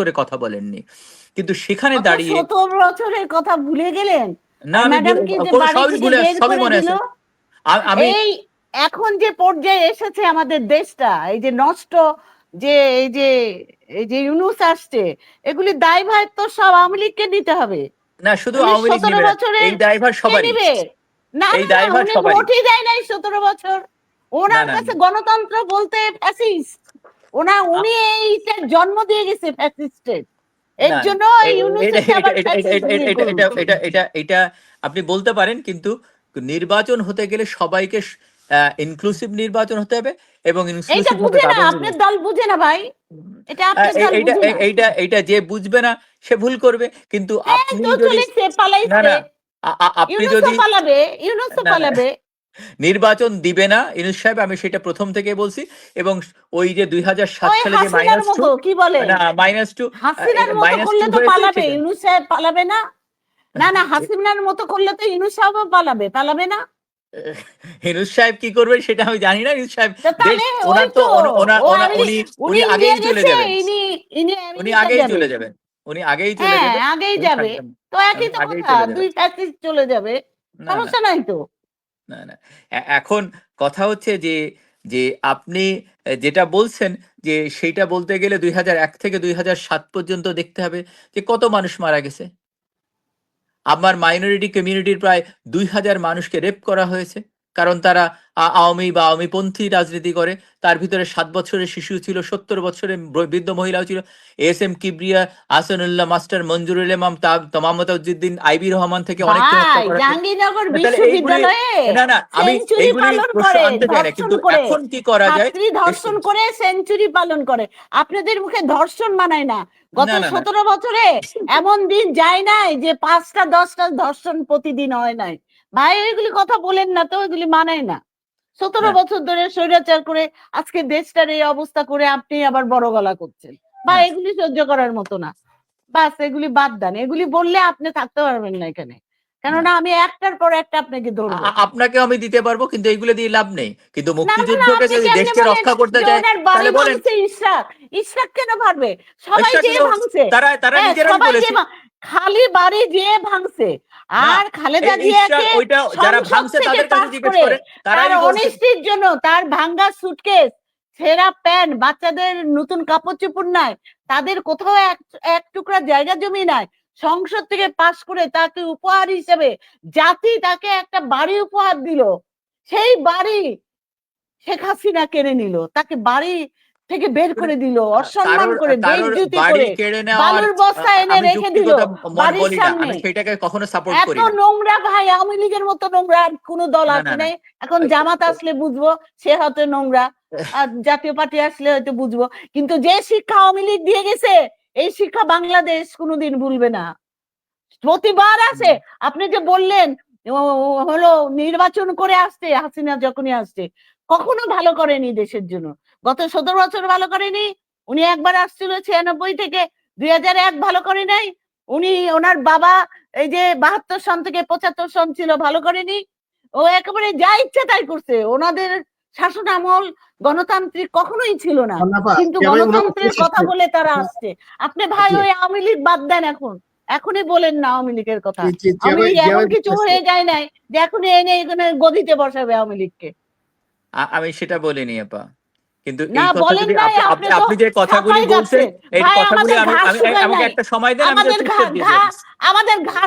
করে কথা বলেননি। কিন্তু সেখানে দাঁড়িয়ে সতেরো বছরের কথা ভুলে গেলেন? না আমি সবই ভুলে সবই মনে আছে। আমি এখন যে পর্যায়ে এসেছে আমাদের দেশটা এই যে নষ্ট যে এই যে এই যে ইউনুস আসছে এগুলি দায়ভার তো সব আওয়ামী লীগকে নিতে হবে। না শুধু আওয়ামী লীগ নিবে এই কে সবারই। না এই দায়ভার সবারই। ভোটই দেয় নাই সতেরো বছর। ওনার কাছে গণতন্ত্র বলতে ফ্যাসিস্ট ওনা উনি এইটার জন্ম দিয়ে গেছে ফ্যাসিস্টের এর জন্য এই এটা- এটা- এটা- এটা- এটা- এটা-। এটা- এটা- এটা এটা আপনি বলতে পারেন কিন্তু নির্বাচন হতে গেলে সবাইকে ইনক্লুসিভ নির্বাচন হতে হবে এবং এইটা ইনক্লুসিভ বুঝে না আপনার দল বুঝে না ভাই এটা এইটা এইটা এইটা যে বুঝবে না সে ভুল করবে কিন্তু আপনি যদি না না আপনি যদি পালাবে না। পালাবে নির্বাচন দিবে না। ইনুস সাহেব আমি সেটা প্রথম থেকে বলছি। এবং ওই যে দুই হাজার সাত সালে যে মাইনাস টু কি বলে? না মাইনাস টু মাইনাস করলে টু তো পালাবে ইউনুস সাহেব পালাবে না? না না হাসিনার মতো করলে তো ইউনুস সাহেবও পালাবে পালাবে না? সাহেব কি করবেন সেটা আমি জানি না। সাহেব ওনার তো তো, ওনা- ওনা- ও ওনা- আমেরি- উনি উনি আগেই চলে যাবেন। উনি আগেই। চলে যাবেন। উনি আগেই চলে হ্যাঁ যাবেন। আগেই যাবে। তো একই তো কথা। দুই চলে যাবে। সমস্যা নাই তো? না না। এখন কথা হচ্ছে যে যে আপনি যেটা বলছেন যে সেইটা বলতে গেলে দুই হাজার এক থেকে দুই হাজার সাত পর্যন্ত দেখতে হবে যে কত মানুষ মারা গেছে। আমার মাইনরিটি কমিউনিটির প্রায় দুই হাজার মানুষকে রেপ করা হয়েছে। কারণ তারা আওয়ামী বা আওয়ামীপন্থী রাজনীতি করে। তার ভিতরে সাত বছরের শিশু ছিল সত্তর বছরের বৃদ্ধ মহিলাও ছিল। S M Kibria Asanullah master Manjurul Imam তা- তমামতাজুদ্দিন আইবি রহমান থেকে। জাহাঙ্গীরনগর বিশ্ববিদ্যালয়ে না না আমি আনতে চাই না কিন্তু এখন কি করা যায়? ধর্ষণ করে সেঞ্চুরি পালন করে। আপনাদের মুখে ধর্ষণ মানায় না। গত। সতেরো বছরে এমন দিন যায় নাই যে পাঁচটা দশটা ধর্ষণ প্রতিদিন হয় নাই। ভাই এগুলি কথা বলেন না তো এগুলি মানায় না। সতেরো বছর ধরে স্বৈরাচার করে আজকে দেশটার এই অবস্থা করে আপনি আবার বড় গলা করছেন। বা এগুলি সহ্য করার মতো না। বাস এগুলি বাদ দেন। এগুলি বললে আপনি থাকতে পারবেন না এখানে। কেননা আমি একটার পর একটা আপনাকে ধরবো। আ- আপনাকেও আমি দিতে পারব কিন্তু এগুলো দিয়ে লাভ নেই। কিন্তু মুক্তিযুদ্ধকে যদি দেশকে রক্ষা করতে চায় তাহলে বলেন। ইশরাক। ইশরাক কেন ভাঙবে? সবাই যে ভাঙছে। তারা তারা হ্যাঁ, নিজেরাই বলেছে। খালি বাড়ি যে ভাঙছে আর খালেদা জিয়াকে ওইটা যারা ভাঙছে তাদের কাছে জিজ্ঞেস করে তারাই অনিষ্টির জন্য তার ভাঙ্গা সুটকেস ছেঁড়া প্যান্ট বাচ্চাদের নতুন কাপড় চোপড় নাই তাদের কোথাও এক এক টুকরা জায়গা জমি নাই সংসদ থেকে পাশ করে তাকে উপহার হিসেবে জাতি তাকে একটা বাড়ি উপহার দিল। সেই বাড়ি শেখ হাসিনা কেড়ে নিল তাকে বাড়ি থেকে বের করে দিল অসম্মান করে বেইজ্জতি করে বালুর বস্তা এনে রেখে দিল বাড়ির সামনে। সেটাকে কখনো সাপোর্ট এত করি না। নোংরা ভাই আওয়ামী লীগের মতো নোংরা আর কোনো দল আছে নাই। এখন জামাত আসলে বুঝব সে হয়তো নোংরা আর জাতীয় পার্টি আসলে হয়তো বুঝব। কিন্তু যে শিক্ষা আওয়ামী লীগ দিয়ে গেছে এই শিক্ষা বাংলাদেশ কোনোদিন ভুলবে না। প্রতিবার আছে আপনি যে বললেন হলো নির্বাচন করে আসছে হাসিনা যখনই আসছে কখনো ভালো করেনি দেশের জন্য। গত সতেরো বছর ভালো করেনি। উনি একবার আসছিল ছিয়ানব্বই থেকে। দুই হাজার এক ভালো করে নাই। উনি ওনার বাবা এই যে বাহাত্তর সন থেকে পঁচাত্তর সন ছিল ভালো করেনি। ও একেবারে যা ইচ্ছা তাই করছে। ওনাদের শাসন আমল গণতান্ত্রিক কখনোই ছিল না। কিন্তু গণতন্ত্রের কথা বলে তারা আসছে। আপনি ভাই ওই আওয়ামী লীগ বাদ দেন এখন। এখনই বলেন না আওয়ামী লীগের কথা। আওয়ামী লীগ এমন কিছু হয়ে যায় নাই যে এখনই এনে এখানে গদিতে বসাবে আওয়ামী লীগকে। আমি সেটা বলিনি আপা। কিন্তু এই আপনি- আপনি যে কথাগুলি বলছেন এই কথাগুলি আমি আমি আমাকে একটা সময় দেন আমি আমাদের ঘা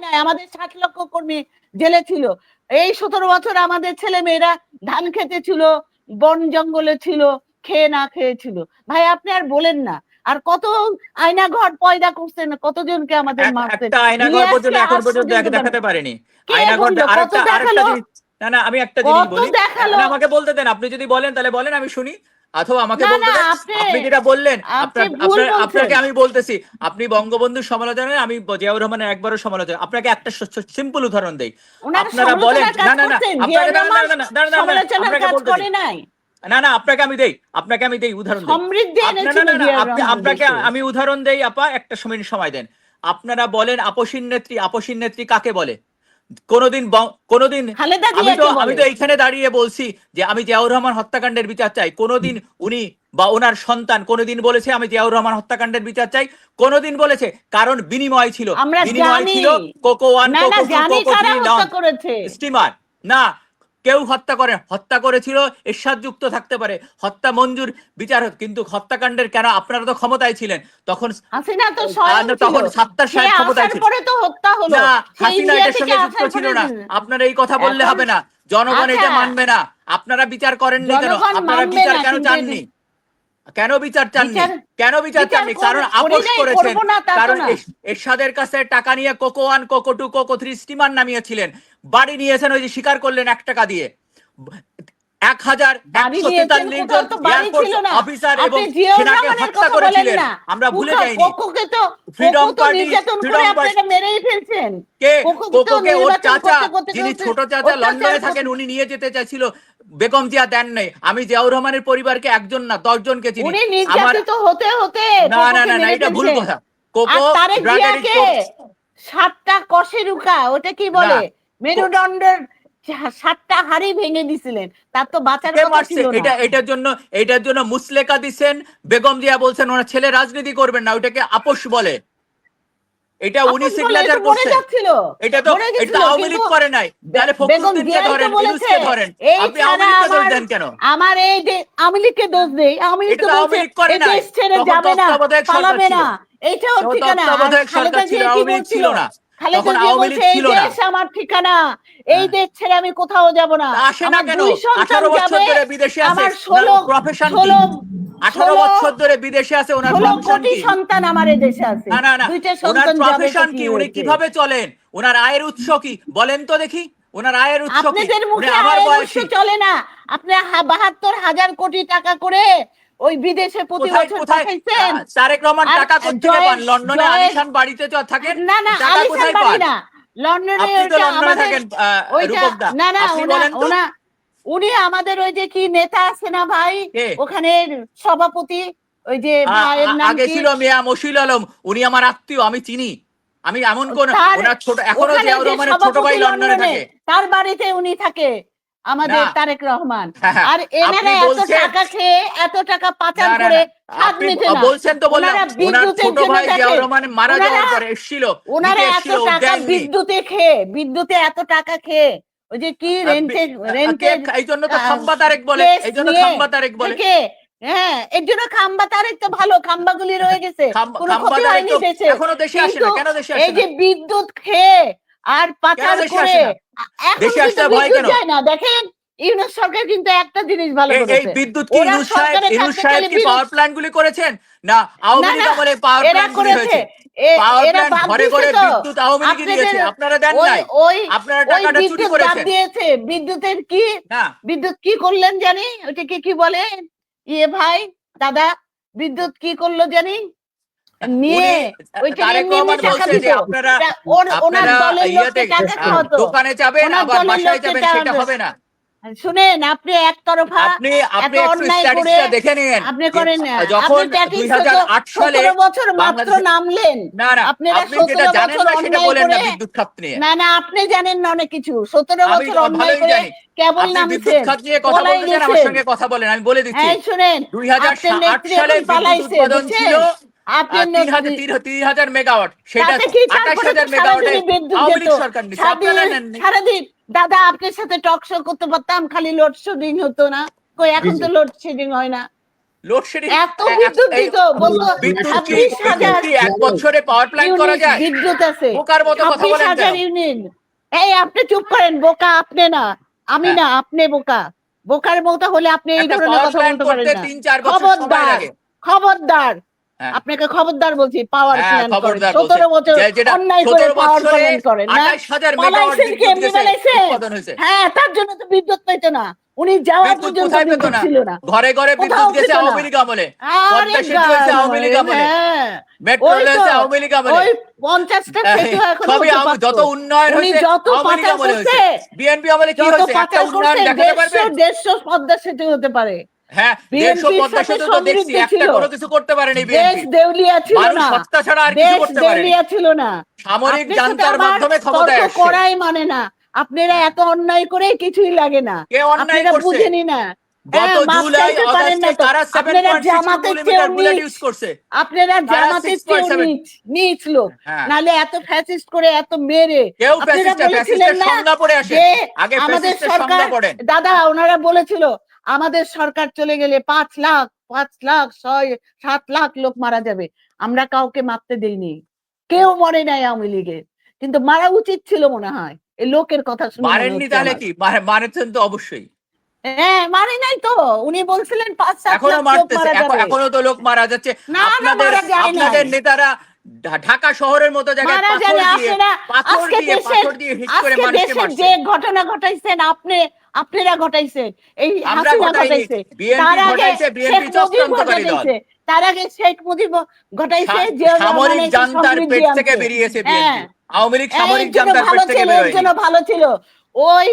নাই আমাদের ষাট লক্ষ কর্মী জেলে ছিল। এই সতেরো বছর আমাদের ছেলে মেয়েরা ধান খেতে ছিল বন জঙ্গলে ছিল খেয়ে না খেয়েছিল ভাই আপনি আর বলেন না। আর কত আয়না ঘর পয়দা করছেন কতজনকে আমাদের মারছেন? একটা পর্যন্ত এখন পর্যন্ত দেখাতে পারেনি। আরেকটা আরেকটা না না আমি একটা জিনিস বলি? আমাকে বলতে দেন আপনি যদি বলেন তাহলে বলেন আমি শুনি। অথবা আমাকে বলতে আপনি- যেটা বললেন। আপনাকে আমি বলতেছি আপনি বঙ্গবন্ধুর সমালোচনা আমি জিয়াউর রহমানের একবারও সমালোচনা আপনাকে একটা সিম্পল উদাহরণ দেই আপনারা বলেন না না না আপনাকে না, না, আপনাকে বলতে না না আপনাকে আমি দেই আপনাকে আমি দেই উদাহরণ আপনাকে আমি উদাহরণ দেই আপা একটা সময় সময় দেন আপনারা বলেন আপসীন নেত্রী আপসীন নেত্রী কাকে বলে কোনোদিন কোনদিন আমি তো আমি তো এইখানে দাঁড়িয়ে বলছি যে আমি জিয়াউর রহমান হত্যাকাণ্ডের বিচার চাই। কোনদিন উনি বা ওনার সন্তান কোনদিন বলেছে আমি জিয়াউর রহমান হত্যাকাণ্ডের বিচার চাই। কোনদিন বলেছে কারণ বিনিময় ছিল। বিনিময় ছিল Koko one Koko two Koko three steamer না কেউ হত্যা করে হত্যা করেছিল এরশাদ যুক্ত থাকতে পারে। হত্যা মঞ্জুর বিচার। কিন্তু হত্যাকাণ্ডের কেন আপনারা তো ক্ষমতায় ছিলেন? তখন হাসিনা তো। তখন সাত্তার সাহেব ক্ষমতায় ছিল। তো হত্যা হলো। না হাসিনা এটার সঙ্গে যুক্ত ছিল না। আপনারা এই কথা বললে হবে না। জনগণ এটা আচ্ছা। মানবে না। আপনারা বিচার করেননি কেন? আপনারা বিচার কেন চাননি? কেন বিচার চাননি? কেন বিচার চাননি? কারণ করি আপোষ করেছেন। কারণ এরশাদের কাছে টাকা নিয়ে Koko one Koko two Koko three steamer নামিয়েছিলেন। বাড়ি নিয়েছেন ওই যে স্বীকার করলেন এক টাকা দিয়ে। এক হাজার একশো তেতাল্লিশ জন অফিসার এবং সেনাকে হত্যা করেছিলেন। আমরা ভুলে যাইনি। Freedom আপনারা মেরেই ফেলছেন। কে? কোকোকে ওর চাচা যিনি ছোট চাচা লন্ডনে থাকেন উনি নিয়ে যেতে চাইছিল। বেগম জিয়া দেন নাই। আমি জিয়াউর রহমানের পরিবারকে একজন না দশ জনকে চিনি। আমার হতে হতে না না না এটা ভুল কথা। কোকো সাতটা কষে রুকা ওটা কি বলে। মেরুদণ্ডের সাতটা হাড়ি ভেঙে দিছিলেন। তার তো বাঁচার কথা ছিল এটা না এটার জন্য এটার জন্য মুসলেকা দিছেন বেগম জিয়া বলছেন ওনার ছেলে রাজনীতি করবেন না ওটাকে আপোষ বলে। এটা উনি সিগনেচার করছেন এটা তো এটা আওয়ামী লীগ করে নাই। তাহলে বেগম ফখরুদ্দিনকে ধরেন ইউনুসকে ধরেন। আপনি আওয়ামী লীগকে দোষ দেন কেন? আমার এই আওয়ামী লীগকে দোষ দেই আওয়ামী লীগ তো আওয়ামী বলছে লীগ করে এই নাই। দেশ ছেড়ে যাবে না পালাবে না। ঠিকানা। আর তত্ত্বাবধায়ক খালেদা জিয়া কি বলছিল? ছিল না। খালেদা তখন আওয়ামী লীগ ছিল না। আমার ঠিকানা এই হ্যাঁ। দেশ ছেড়ে আমি কোথাও যাব না। আসে না কেন? দুই সন্তান আঠারো বছর ধরে বিদেশে আছে। আমার ষোলো প্রফেশন ষোলো আঠারো ষোলো- বছর ধরে বিদেশে আছে ওনার প্রফেশন কি? সন্তান আমার এই দেশে আছে। না না না। ওনার সন্তান যাবে তো প্রফেশন কি? কি উনি কীভাবে চলেন? ওনার আয়ের উৎস কি? বলেন তো দেখি। ওনার আয়ের উৎস কি? আপনাদের মুখে আমার আয়ের উৎস চলে না। আপনি হা- বাহাত্তর হাজার কোটি টাকা করে ওই বিদেশে প্রতি বছর পাঠাইছেন। তারেক রহমান টাকা পান? লন্ডনে আলিশান বাড়িতে থাকেন? না না আলিশান বাড়ি না। লন্ডনে তো আমাদের না না ওনা তো। উনি আমাদের ওই যে কি নেতা আছে না ভাই? ওখানে সভাপতি ওই যে ভাইয়ের নাম আগে ছিল মিয়া মশিউল আলম। উনি আমার আত্মীয় আমি চিনি। আমি এমন কোন ওনার ছোট এখনও যে ছোট ভাই লন্ডনে লন্ডনে, থাকে। তার বাড়িতে উনি থাকে। আমাদের। তারেক রহমান। হ্যাঁ, আর এনারা এত টাকা খেয়ে এত টাকা পাচার করে বলছেন তো বললাম ওনারা ওনার বিদ্যুতের ছোট ভাই রহমান মারা যাওয়ার পরে এসেছিল ওনারা এত টাকা বিদ্যুতে খেয়ে বিদ্যুতে এত টাকা খেয়ে ওই যে কি রেন্টে রেন্টে এই জন্য তো খাম্বা তারেক বলে এই জন্য খাম্বা তারেক বলে। হ্যাঁ এর জন্য খাম্বা তারেক তো ভালো খাম্বাগুলি রয়ে গেছে খাম্বা- কোনো ক্ষতি হয়নি দেশে এখনও দেশে আসে না কেন দেশে এই যে বিদ্যুৎ খেয়ে আর পাচার করে দেশে আসতে ভয় কেন? না। দেখেন ইউনুস সরকার কিন্তু একটা জিনিস ভালো এই- এই বিদ্যুৎ কি ইউনুস সাহেব ইউনুস সাহেব কি পাওয়ার প্ল্যান্ট গুলি করেছেন? না আওয়ামী লীগ আমলে পাওয়ার প্ল্যান্ট গুলি হয়েছে। পাওয়ার প্ল্যান্ট ঘরে ঘরে বিদ্যুৎ আওয়ামী লীগই দিয়েছে। আপনারা দেন নাই। আপনারা টাকাটা চুরি করেছেন। দিয়েছে। বিদ্যুতের কি বিদ্যুৎ কি করলেন জানি? ওটাকে কি বলে? ইয়ে ভাই দাদা বিদ্যুৎ কি করল জানি? নিয়ে উনি- ওইটা তারেক এমনি এমনি রহমান টাকা বলছে যে দিত। আপনারা তা ওর- ওনার আপনারা দলের ইয়েতে লোককে টাকা আহ, খাওয়াতো দোকানে যাবেন আবার বাসায় যাবেন সেটা হবে না। শুনেন আপনি একতরফা আপনি আপনি এত একটু অন্যায় করে স্ট্যাটিস্টিক্সটা দেখে নিন আপনি করেন না। যখন আপনি 2008 সালে বছর মাত্র নামলেন। না না আপনি যেটা জানেন না সেটা বলেন না বিদ্যুৎ খাত নিয়ে। না না আপনি জানেন না অনেক কিছু। সতেরো আমি বছর অন্যায় করে কেবল বিদ্যুৎ নামছেন। খাত নিয়ে কথা বলতে আমার সঙ্গে কথা বলেন আমি বলে দিচ্ছি। হ্যাঁ শুনেন দুই হাজার আপনার আট নেত্রী সালে বিদ্যুৎ উৎপাদন ছিল মেগাওয়াট সেটা মেগাওয়াটে। সরকার দাদা আপনার সাথে করতে পারতাম খালি লোডশেডিং হতো না। কই এখন তো লোডশেডিং হয় না। লোডশেডিং এত বিদ্যুৎ দিত বলতো বিদ্যুৎ কি ছাব্বিশ হাজার বিদ্যুৎ কি এক বছরে পাওয়ার প্ল্যান্ট করা যায়? বিদ্যুৎ আছে। বোকার মতো কথা বলেন ইউনিট এই আপনি চুপ করেন বোকা আপনি না। আমি হ্যাঁ। না আপনি বোকা। বোকার মতো হলে আপনি এই ধরনের কথা বলতে পারেন না। তিন চার খবরদার খবরদার। আপনাকে খবরদার বলছি পাওয়ার হ্যাঁ, প্ল্যান করেন। খবরদার সতেরো বলছি। বছর অন্যায় করে পাওয়ার প্ল্যান করেন না 28,000 মেগাওয়াট এমনি হয়েছে। হ্যাঁ তার জন্য তো বিদ্যুৎ পেতো না। উনি যাওয়া বিদ্যুৎ পর্যন্ত বিদ্যুৎ ছিল না। ঘরে ঘরে বিদ্যুৎ গেছে আওয়ামী লীগ আমলে। পদ্মা সেতু হয়েছে আওয়ামী লীগ আমলে। হ্যাঁ। মেট্রো হয়েছে আওয়ামী লীগ আমলে। ওই সেতু এখন সবই। যত উন্নয়ন উনি হয়েছে যত পাচার হয়েছে। বিএনপি আমলে কি হয়েছে? একটা উন্নয়ন দেখাতে পারবেন দেড়শো পদ্মা সেতু হতে পারে। হ্যাঁ দেড়শো পদ্মা সেতু তো দেখছি একটা কোনো কিছু করতে পারেনি দেশ দেউলিয়া ছিল না। হত্যা ছাড়া আর কিছু করতে পারেনি। ছিল না। সামরিক জান্তার মাধ্যমে ক্ষমতায় তর্ক করাই মানে না। আপনারা এত অন্যায় করে কিছুই লাগে না। কে অন্যায় আপনারা করছে? বুঝেনি না। হ্যাঁ, মাপ জুলাই চাইতে পারেন না অগাস্টে তো। তারা আপনারা জামাতের চেয়েও নিচ। ইউজ করছে। আপনারা তারা জামাতের চেয়েও 6.7 নিচ নিচ লোক। হ্যাঁ। নালে এত ফ্যাসিস্ট করে এত মেরে। আপনারা বলেছিলেন না আমাদের সরকার দাদা ওনারা বলেছিল আমাদের সরকার চলে গেলে পাঁচ লাখ পাঁচ লাখ ছয় সাত লাখ লোক মারা যাবে। আমরা কাউকে মারতে দেইনি। কেউ মরে নাই আওয়ামী লীগের। কিন্তু মারা উচিত ছিল মনে হয়। এই লোকের কথা শুনে মারেননি তাহলে কি? মারেছেন তো অবশ্যই। হ্যাঁ মারে নাই তো। উনি বলছিলেন পাঁচ সাত এখনও মারতেছে। তো লোক মারা যাচ্ছে। আপনাদের আপনাদের নেতারা ঢাকা শহরের মতো জায়গায় পাথর দিয়ে পাথর আজকে দিয়ে দেশের- পাথর দিয়ে হিট করে মানুষকে মারছে। যে ঘটনা ঘটাইছেন আপনি আপনারা ঘটাইছেন এই হাসিনা ঘটাইছে। তার আগে শেখ মুজিব ঘটাইছে তার আগে শেখ মুজিব ঘটাইছে যে সামরিক মানে জান্তার পেট থেকে বেরিয়েছে হ্যাঁ। বিএনপি। আওয়ামী লীগ সামরিক জান্তার পেট থেকে এর জন্য ভালো ছিল। ওই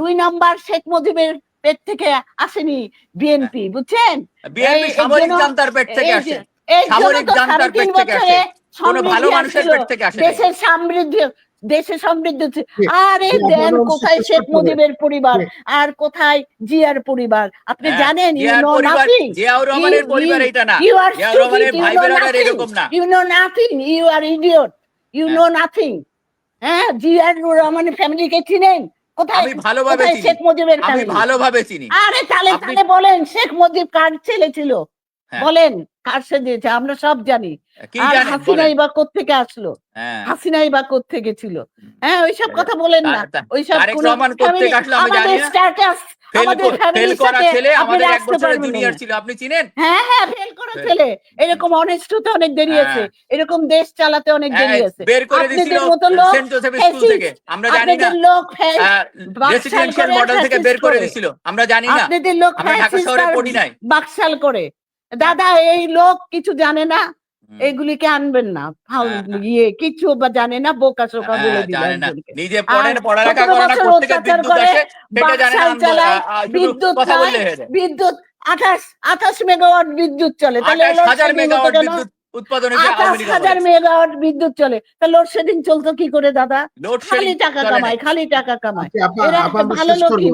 দুই নাম্বার শেখ মুজিবের পেট থেকে আসেনি বিএনপি বুঝছেন? বিএনপি সামরিক জান্তার পেট থেকে আসে। সামরিক জান্তার পেট থেকে আসে। কোনো ভালো মানুষের পেট থেকে আসে দেশের সমৃদ্ধি দেশে সমৃদ্ধ আরে দেন কোথায় শেখ। মুজিবের পরিবার। আর কোথায় জিয়ার পরিবার? আপনি হ্যাঁ, জানেন ইউ নো নাথিং জিয়াউর রহমানের পরিবার এটা না। ইউ আর ভাই বেরাদার এরকম না। You know nothing you are idiot. You হ্যাঁ। নো নাথিং হ্যাঁ জিয়ার রহমানের ফ্যামিলিকে চিনেন? কোথায় আমি ভালোভাবে চিনি। শেখ মুজিবের আমি ভালোভাবে চিনি। আরে তাহলে তাহলে বলেন শেখ মুজিব কার ছেলে ছিল? হ্যাঁ। বলেন কার সে আমরা সব জানি। আর জানেন? হাসিনাই বলেন। বা কোত্থেকে আসলো? হ্যাঁ। হাসিনাই বা কোত্থেকে ছিল? হ্যাঁ ওইসব কথা বলেন না। ওইসব আমাদের স্ট্যাটাস আমাদের ফ্যামিলির সাথে আপনি আসতে পারবেন ছিল আপনি চিনেন? হ্যাঁ হ্যাঁ ফেল করা ছেলে। এরকম অনেস্ট হতে অনেক দেরি হ্যাঁ। আছে। এরকম দেশ চালাতে অনেক দেরি হ্যাঁ, আছে। বের করে দিছিল লোক সেন্ট জোসেফ স্কুল থেকে। আমরা জানি না। লোক রেসিডেন্সিয়াল মডেল থেকে বের করে করে। দিছিল আমরা জানি না। আপনাদের লোক আমরা ঢাকা শহরে পড়ি নাই। বাকশাল করে। দাদা এই লোক কিছু জানে না। এগুলিকে আনবেন না। ফাউল হ্যাঁ, হ্যাঁ। ইয়ে কিছু বা জানে না বোকা বলে হ্যাঁ, দিল জানে না। একজনকে। নিজে পড়েন পড়ালেখা করে না বছর বিদ্যুৎ আসে সেটা জানে না বিদ্যুৎ আঠাশ আঠাশ মেগাওয়াট বিদ্যুৎ চলে। তাহলে আঠাশ হাজার লোডশেডিং হতো মেগাওয়াট বিদ্যুৎ উৎপাদন হাজার মেগাওয়াট চলে। তা লোডশেডিং চলতো কি করে দাদা? খালি টাকা কামায় খালি টাকা কামায়। আচ্ছা, আমরা ভালো লোকই